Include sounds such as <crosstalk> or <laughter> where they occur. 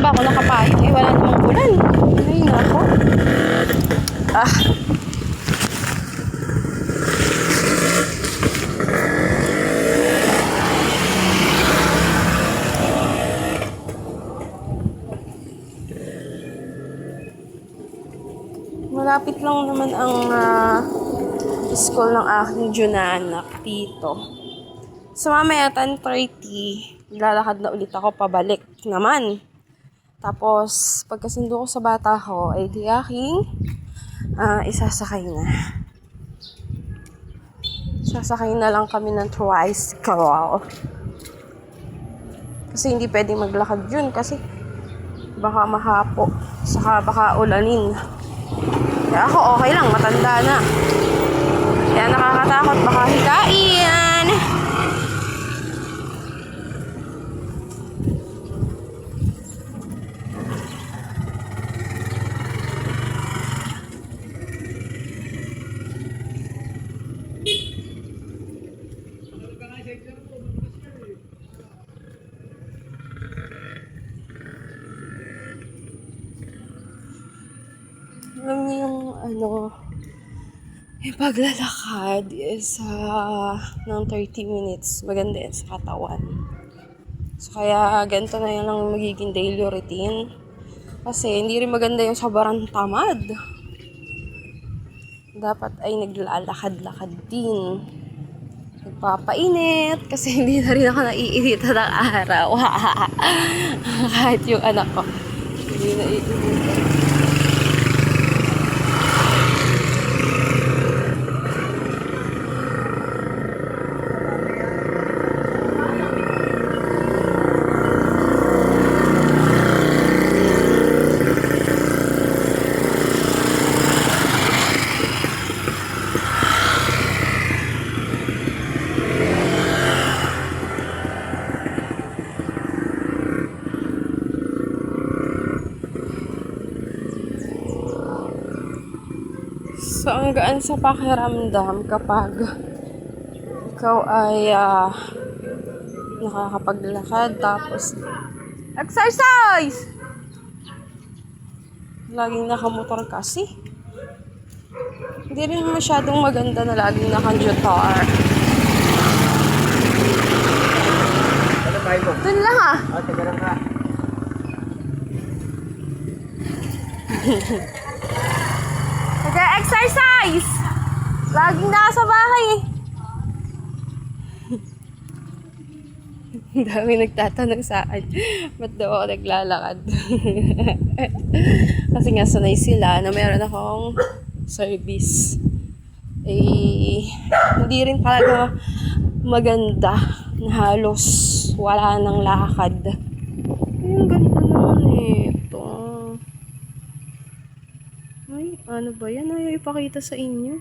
ba ako nakapain? Eh, wala namang ulan. Ay, nako. Ah. Malapit lang naman ang ah, school ng aking Junaanak dito. So mamaya 10.30, lalakad na ulit ako pabalik naman. Tapos, pagkasundo ko sa bata ko, ay di aking ah, isasakay na. Sasakay na lang kami ng tricycle. Kasi hindi pwedeng maglakad yun kasi baka mahapo. Saka baka ulanin. Kaya ako okay lang, matanda na. Kaya nakakatakot, baka hikain. Niyo yung ano, yung paglalakad is ah, ng 30 minutes. Maganda yan sa katawan. So, kaya ganito na yan ang magiging daily routine. Kasi hindi rin maganda yung sobrang tamad. Dapat ay naglalakad-lakad din. Nagpapainit kasi <laughs> hindi na rin ako naiirita ng araw. <laughs> Kahit yung anak ko. Hindi naiirita. So, ang gaan sa pakiramdam kapag ikaw ay ah, nakakapaglakad tapos exercise! Laging nakamotor kasi. Hindi rin masyadong maganda na laging mo? Doon lang ah. Ah, teka lang ka. <laughs> Nag-exercise! Laging nasa bahay eh. <laughs> Ang dami nagtatanong sa akin, ba't daw ako naglalakad? <laughs> Kasi nga sanay sila na meron akong service. Eh, hindi rin talaga maganda na halos wala nang lakad. Ay, ang ganda naman eh. Ito. Ay, ano ba yan? Ayaw ipakita sa inyo.